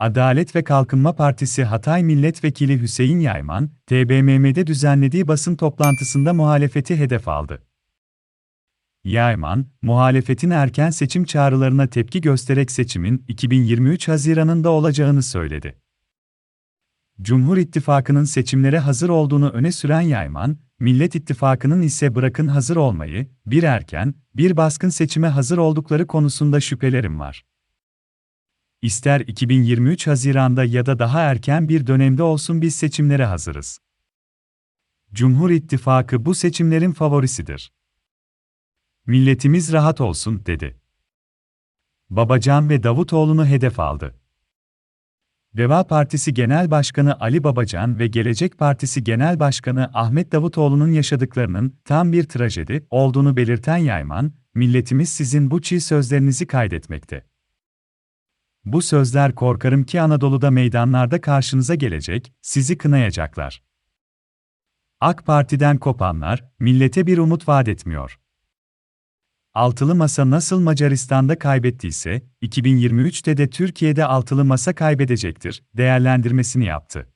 Adalet ve Kalkınma Partisi Hatay Milletvekili Hüseyin Yayman, TBMM'de düzenlediği basın toplantısında muhalefeti hedef aldı. Yayman, muhalefetin erken seçim çağrılarına tepki göstererek seçimin 2023 Haziran'ında olacağını söyledi. Cumhur İttifakı'nın seçimlere hazır olduğunu öne süren Yayman, Millet İttifakı'nın ise bırakın hazır olmayı, bir erken, bir baskın seçime hazır oldukları konusunda şüphelerim var. İster 2023 Haziran'da ya da daha erken bir dönemde olsun biz seçimlere hazırız. Cumhur İttifakı bu seçimlerin favorisidir. Milletimiz rahat olsun, dedi. Babacan ve Davutoğlu'nu hedef aldı. Deva Partisi Genel Başkanı Ali Babacan ve Gelecek Partisi Genel Başkanı Ahmet Davutoğlu'nun yaşadıklarının tam bir trajedi olduğunu belirten Yayman, milletimiz sizin bu çiğ sözlerinizi kaydetmekte. Bu sözler korkarım ki Anadolu'da meydanlarda karşınıza gelecek, sizi kınayacaklar. AK Parti'den kopanlar, millete bir umut vaat etmiyor. Altılı Masa nasıl Macaristan'da kaybettiyse, 2023'te de Türkiye'de Altılı Masa kaybedecektir, değerlendirmesini yaptı.